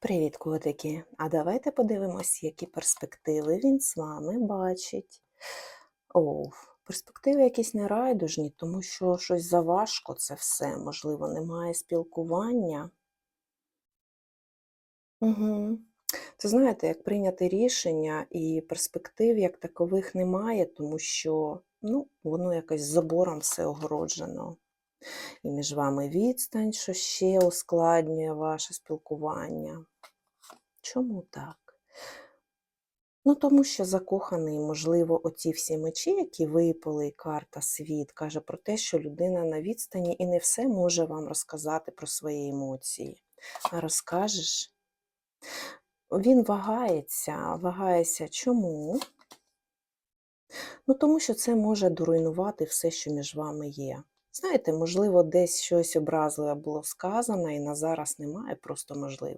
Привіт, котики! А давайте подивимось, які перспективи він з вами бачить. О, перспективи якісь нерайдужні, тому що щось заважко це все. Можливо, немає спілкування. Угу. Це знаєте, як прийняти рішення, і перспектив як такових немає, тому що ну, воно якось забором все огороджено. І між вами відстань, що ще ускладнює ваше спілкування. Чому так? Ну, тому що закоханий, можливо, оці всі мечі, які випали, карта світ, каже про те, що людина на відстані і не все може вам розказати про свої емоції. А розкажеш? Він вагається, вагається чому? Ну, тому що це може доруйнувати все, що між вами є. Знаєте, можливо, десь щось образливе було сказано, і на зараз немає просто можливості.